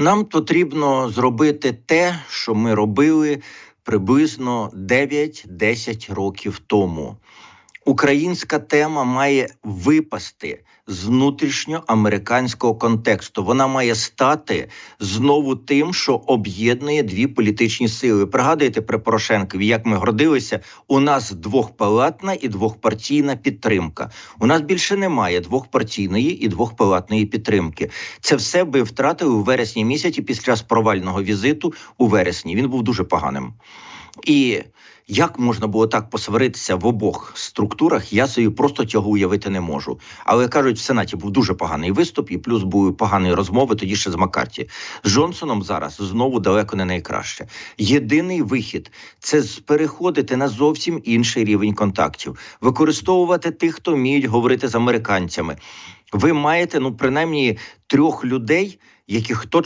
Нам потрібно зробити те, що ми робили приблизно 9-10 років тому. Українська тема має випасти з внутрішньоамериканського контексту. Вона має стати знову тим, що об'єднує дві політичні сили. Пригадуєте при Порошенкові, як ми гордилися? У нас двохпалатна і двохпартійна підтримка. У нас більше немає двохпартійної і двохпалатної підтримки. Це все би втратили у вересні місяці після провального візиту у вересні. Він був дуже поганим. І як можна було так посваритися в обох структурах, я собі просто цього уявити не можу. Але кажуть, в Сенаті був дуже поганий виступ, і плюс були погані розмови тоді ще з Маккарті. З Джонсоном зараз знову далеко не найкраще. Єдиний вихід це переходити на зовсім інший рівень контактів, використовувати тих, хто вміють говорити з американцями. Ви маєте ну принаймні трьох людей, яких точно.